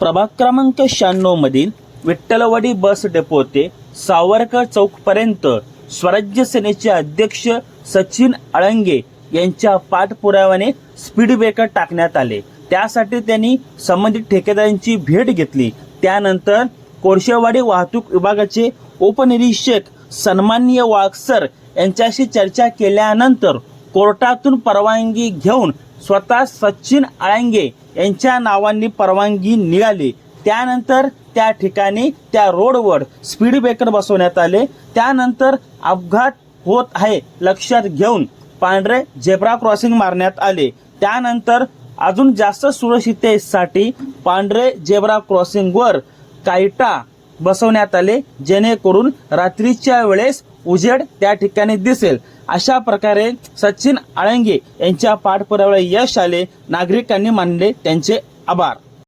प्रभाग क्रमांक शहाण्णवमधील Vitthalwadi bus depot ते सावरकर चौकपर्यंत स्वराज्य सेनेचे अध्यक्ष सचिन अळंगे यांच्या पाठपुराव्याने स्पीड ब्रेकर टाकण्यात आले. त्यासाठी त्यांनी संबंधित ठेकेदारांची भेट घेतली. त्यानंतर कोळशेवाडी वाहतूक विभागाचे उपनिरीक्षक सन्माननीय वाळसर यांच्याशी चर्चा केल्यानंतर कोर्टातून परवानगी घेऊन स्वतः सचिन आळंगे यांच्या नावांनी परवानगी निघाली. त्यानंतर त्या ठिकाणी त्या रोडवर स्पीड ब्रेकर बसवण्यात आले. त्यानंतर अपघात होत आहे लक्षात घेऊन पांढरे झेब्रा क्रॉसिंग मारण्यात आले. त्यानंतर अजून जास्त सुरक्षिततेसाठी पांढरे झेब्रा क्रॉसिंगवर कायटा बसवण्यात आले जेणेकरून रात्रीच्या वेळेस उजेड त्या ठिकाणी दिसेल. अशा प्रकारे सचिन आळंगे यांच्या पाठपुराव्याला यश आले. नागरिकांनी मानले त्यांचे आभार.